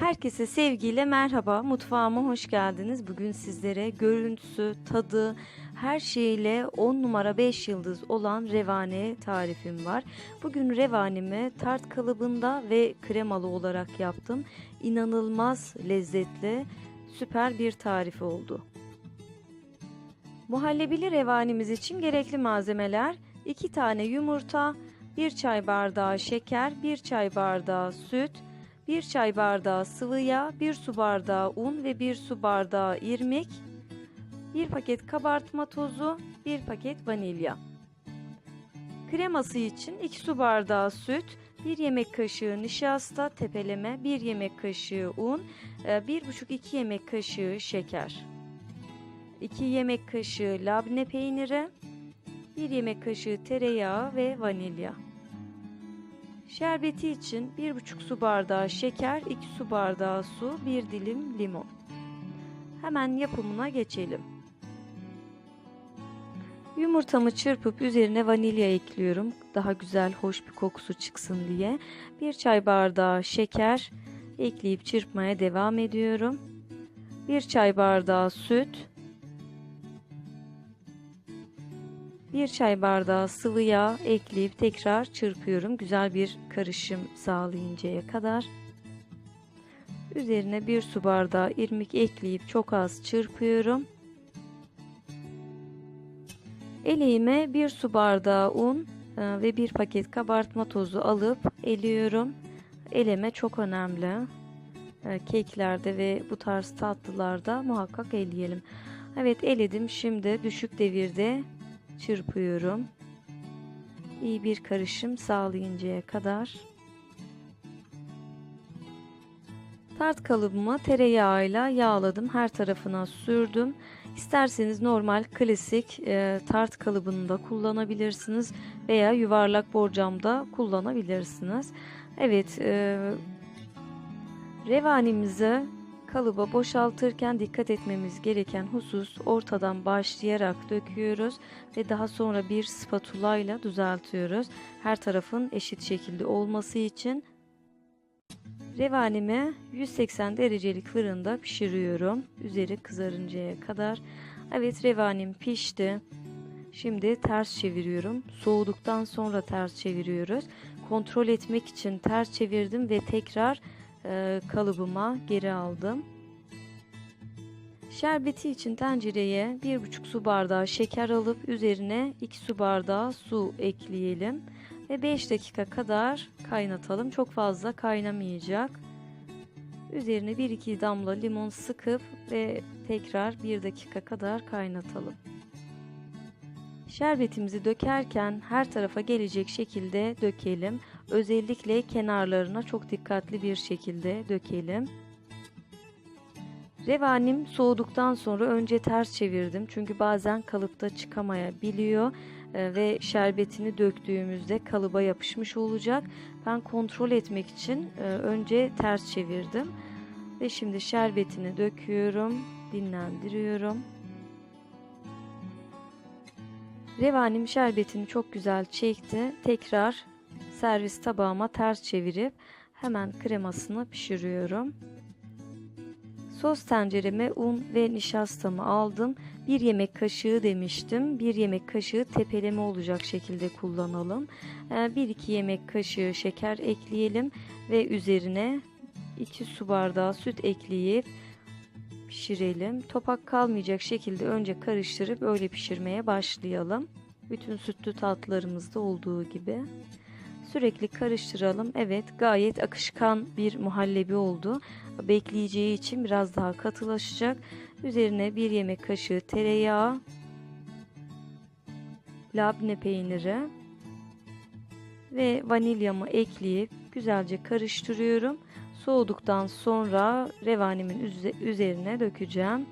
Herkese sevgiyle merhaba. Mutfağıma hoş geldiniz. Bugün sizlere görüntüsü, tadı, her şeyle 10 numara 5 yıldız olan revane tarifim var. Bugün revanemi tart kalıbında ve kremalı olarak yaptım. İnanılmaz lezzetli, süper bir tarif oldu. Muhallebili revanemiz için gerekli malzemeler 2 tane yumurta, 1 çay bardağı şeker, 1 çay bardağı süt, 1 çay bardağı sıvı yağ, 1 su bardağı un ve 1 su bardağı irmik, 1 paket kabartma tozu, 1 paket vanilya. Kreması için 2 su bardağı süt, 1 yemek kaşığı nişasta, tepeleme, 1 yemek kaşığı un, 1,5-2 yemek kaşığı şeker. 2 yemek kaşığı labne peyniri, 1 yemek kaşığı tereyağı ve vanilya. Şerbeti için 1,5 su bardağı şeker, 2 su bardağı su, 1 dilim limon. Hemen yapımına geçelim. Yumurtamı çırpıp üzerine vanilya ekliyorum. Daha güzel, hoş bir kokusu çıksın diye. 1 çay bardağı şeker ekleyip çırpmaya devam ediyorum. 1 çay bardağı süt, 1 çay bardağı sıvı yağ ekleyip tekrar çırpıyorum. Güzel bir karışım sağlayıncaya kadar. Üzerine 1 su bardağı irmik ekleyip çok az çırpıyorum. Eleğime 1 su bardağı un e, ve 1 paket kabartma tozu alıp eliyorum. Eleme çok önemli. E, keklerde ve bu tarz tatlılarda muhakkak eleyelim. Evet eledim. Şimdi düşük devirde çırpıyorum. İyi bir karışım sağlayıncaya kadar. Tart kalıbımı tereyağıyla yağladım. Her tarafına sürdüm. İsterseniz normal klasik e, tart kalıbını da kullanabilirsiniz veya yuvarlak borcamda kullanabilirsiniz. Evet, e, revanimizi kalıba boşaltırken dikkat etmemiz gereken husus ortadan başlayarak döküyoruz ve daha sonra bir spatula ile düzeltiyoruz. Her tarafın eşit şekilde olması için revanimi 180 derecelik fırında pişiriyorum. Üzeri kızarıncaya kadar. Evet revanim pişti. Şimdi ters çeviriyorum. Soğuduktan sonra ters çeviriyoruz. Kontrol etmek için ters çevirdim ve tekrar kalıbıma geri aldım. Şerbeti için tencereye 1,5 su bardağı şeker alıp üzerine 2 su bardağı su ekleyelim ve 5 dakika kadar kaynatalım. Çok fazla kaynamayacak. Üzerine 1-2 damla limon sıkıp ve tekrar 1 dakika kadar kaynatalım. Şerbetimizi dökerken her tarafa gelecek şekilde dökelim. Özellikle kenarlarına çok dikkatli bir şekilde dökelim. Revanim soğuduktan sonra önce ters çevirdim. Çünkü bazen kalıpta çıkamayabiliyor ve şerbetini döktüğümüzde kalıba yapışmış olacak. Ben kontrol etmek için önce ters çevirdim. Ve şimdi şerbetini döküyorum, dinlendiriyorum. Revanim şerbetini çok güzel çekti. Tekrar servis tabağıma ters çevirip hemen kremasını pişiriyorum. Sos tencereme un ve nişastamı aldım. Bir yemek kaşığı demiştim. Bir yemek kaşığı tepeleme olacak şekilde kullanalım. 1-2 yemek kaşığı şeker ekleyelim ve üzerine 2 su bardağı süt ekleyip pişirelim. Topak kalmayacak şekilde önce karıştırıp öyle pişirmeye başlayalım. Bütün sütlü tatlılarımızda olduğu gibi. Sürekli karıştıralım. Evet gayet akışkan bir muhallebi oldu. Bekleyeceği için biraz daha katılaşacak. Üzerine bir yemek kaşığı tereyağı, labne peyniri ve vanilyamı ekleyip güzelce karıştırıyorum. Soğuduktan sonra revanimin üzerine dökeceğim.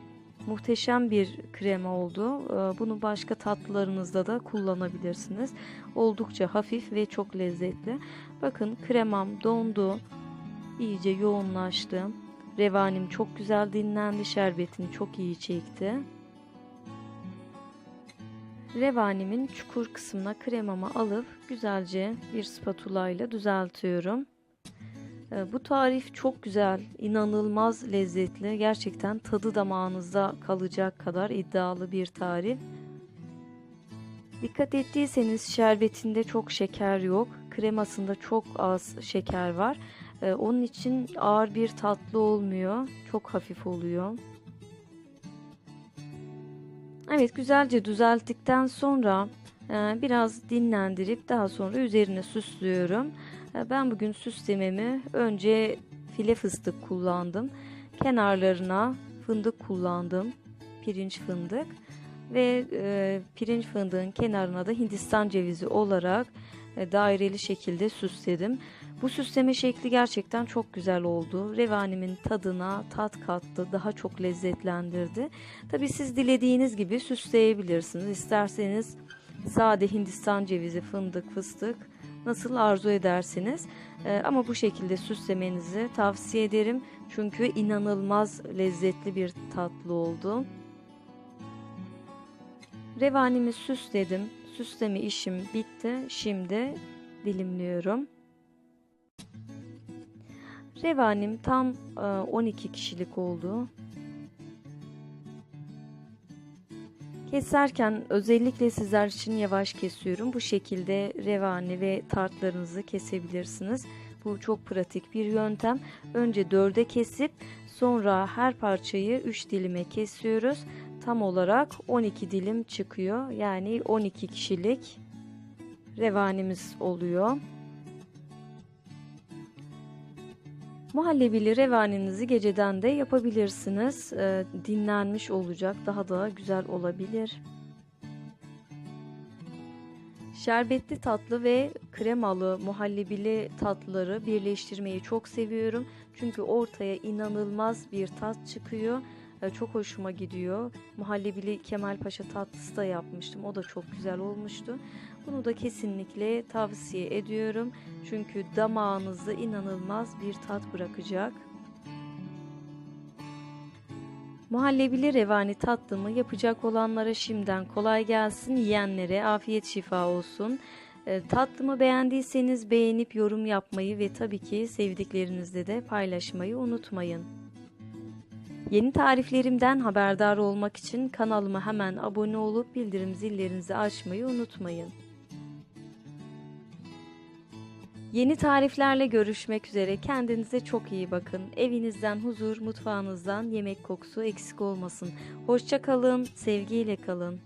Muhteşem bir krema oldu. Bunu başka tatlılarınızda da kullanabilirsiniz. Oldukça hafif ve çok lezzetli. Bakın kremam dondu. İyice yoğunlaştı. Revanim çok güzel dinlendi. Şerbetini çok iyi çekti. Revanimin çukur kısmına kremamı alıp güzelce bir spatula ile düzeltiyorum. E, Bu tarif çok güzel, inanılmaz lezzetli. Gerçekten tadı damağınızda kalacak kadar iddialı bir tarif. Dikkat ettiyseniz şerbetinde çok şeker yok. Kremasında çok az şeker var. E, Onun için ağır bir tatlı olmuyor. Çok hafif oluyor. Evet güzelce düzelttikten sonra e, biraz dinlendirip daha sonra üzerine süslüyorum. E, Ben bugün süslememi önce file fıstık kullandım. Kenarlarına fındık kullandım. Pirinç fındık ve e, pirinç fındığın kenarına da Hindistan cevizi olarak e, daireli şekilde süsledim. Bu süsleme şekli gerçekten çok güzel oldu. Revanimin tadına tat kattı, daha çok lezzetlendirdi. Tabi siz dilediğiniz gibi süsleyebilirsiniz. İsterseniz sade Hindistan cevizi, fındık, fıstık nasıl arzu ederseniz. Ee, ama bu şekilde süslemenizi tavsiye ederim. Çünkü inanılmaz lezzetli bir tatlı oldu. Revanimi süsledim. Süsleme işim bitti. Şimdi dilimliyorum. Revanim tam e, 12 kişilik oldu. Keserken özellikle sizler için yavaş kesiyorum. Bu şekilde revani ve tartlarınızı kesebilirsiniz. Bu çok pratik bir yöntem. Önce dörde kesip sonra her parçayı 3 dilime kesiyoruz. Tam olarak 12 dilim çıkıyor. Yani 12 kişilik revanimiz oluyor. Muhallebili revaninizi geceden de yapabilirsiniz. Ee, dinlenmiş olacak. Daha da güzel olabilir. Şerbetli tatlı ve kremalı muhallebili tatlıları birleştirmeyi çok seviyorum. Çünkü ortaya inanılmaz bir tat çıkıyor. Ee, çok hoşuma gidiyor. Muhallebili Kemal Paşa tatlısı da yapmıştım. O da çok güzel olmuştu. Bunu da kesinlikle tavsiye ediyorum. Çünkü damağınızda inanılmaz bir tat bırakacak. Muhallebili revani tatlımı yapacak olanlara şimdiden kolay gelsin. Yiyenlere afiyet şifa olsun. E, tatlımı beğendiyseniz beğenip yorum yapmayı ve tabii ki sevdiklerinizle de paylaşmayı unutmayın. Yeni tariflerimden haberdar olmak için kanalıma hemen abone olup bildirim zillerinizi açmayı unutmayın. Yeni tariflerle görüşmek üzere. Kendinize çok iyi bakın. Evinizden huzur, mutfağınızdan yemek kokusu eksik olmasın. Hoşça kalın, sevgiyle kalın.